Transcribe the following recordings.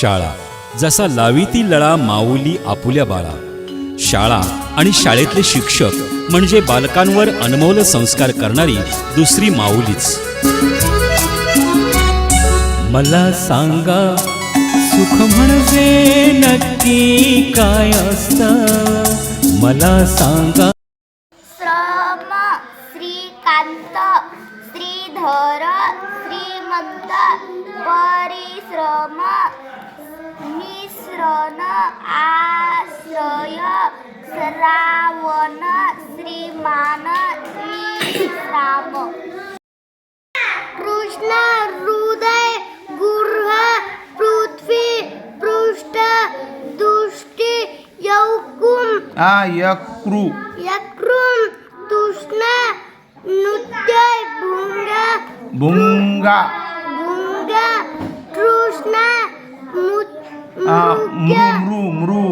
शाळा जसा लावीती लळा माऊली आपुल्या बाळा. शाळा आणि शाळेतले शिक्षक म्हणजे बालकांवर अनमोल संस्कार करणारी दुसरी माऊलीच. मला सांगा सुख म्हणजे नक्की काय असत? मला सांगा. श्रम श्रीकांत श्रीधर श्रीमंत परिश्रम मिश्रण आश्रय श्रावण श्रीमान विश्राम कृष्ण हृदय गुर्ह पृथ्वी पृष्ठ दृष्टी यौकुम। आ यकृ। यकृम तुष्ण नृत्य भुंग भुंगा भुंग तृष्ण मृ मृ मृ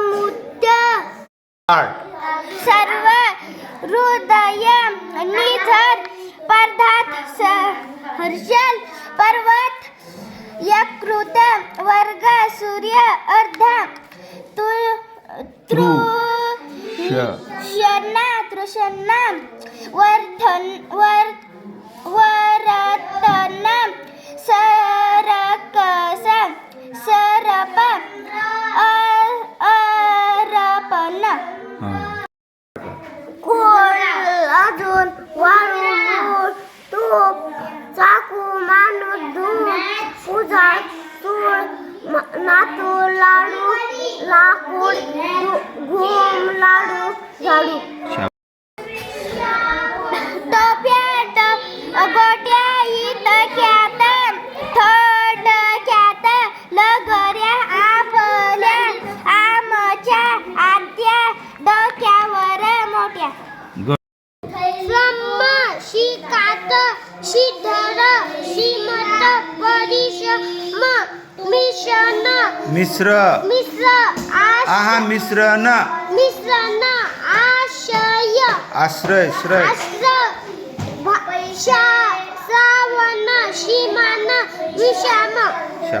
मृत सर्व हृदय निधर पदार्थ हर्षल पर्वत यकृत वर्ग सूर्य अर्ध तु तृ. श. तृष्णा तृष्णा वर्धन वर वरतन झाड तूळ नातू लाडू लाकूड घुम लाडू झाडू. मिशन मिश्र। मिश्र आहा मिश्रण। मिश्रण आशय आश्रय श्रय। आश्र भा- शा- श्रावण श्रीमान विषाम।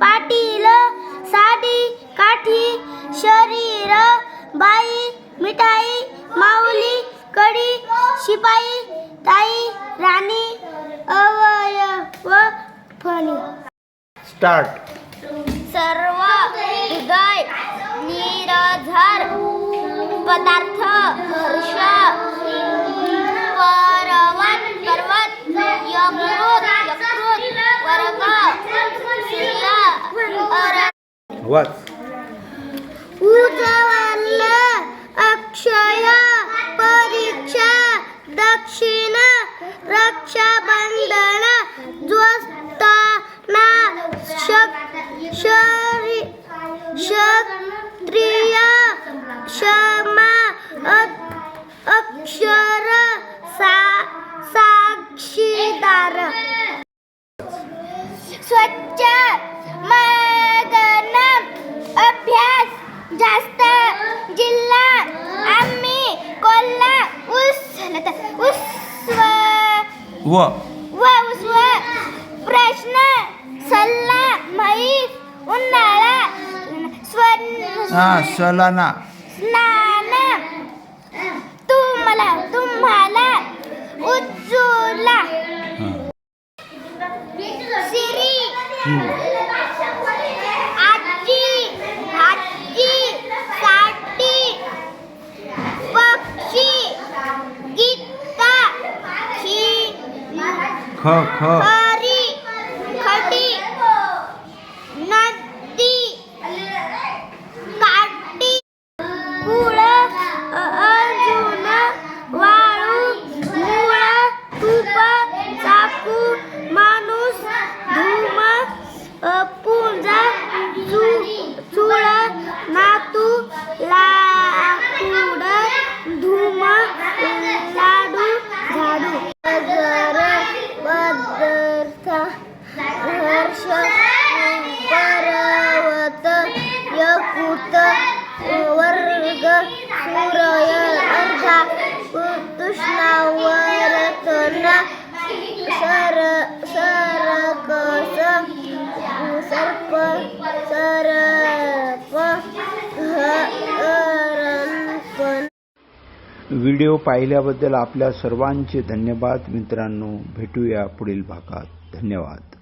पाटील साडी काठी शरीर बाई मिठाई माऊली कडी शिपाई ताई राणी अवयव फणी. स्टार्ट. सर्व हृदय निराधार पदार्थ हर्ष वाच अक्षय परीक्षा दक्षिण रक्षाबंधन ज्वस्तना शरी क्षत्रिय क्षमा अक्षर सा साक्षीदार। स्वच्छ अभ्यास जास्त जिल्हा आम्ही कोल्हा उस उस्व व वस्व प्रश्न सल्ला म्हैस उन्हाळा स्वर्ण हा सलाना. स्नान. तुम्हाला तुम्हाला उज्ज्वला. हा. सिरी. 可可。व्हिडिओ पाहिल्याबद्दल आपल्या सर्वांचे धन्यवाद मित्रांनो. भेटूया पुढील भागात. धन्यवाद.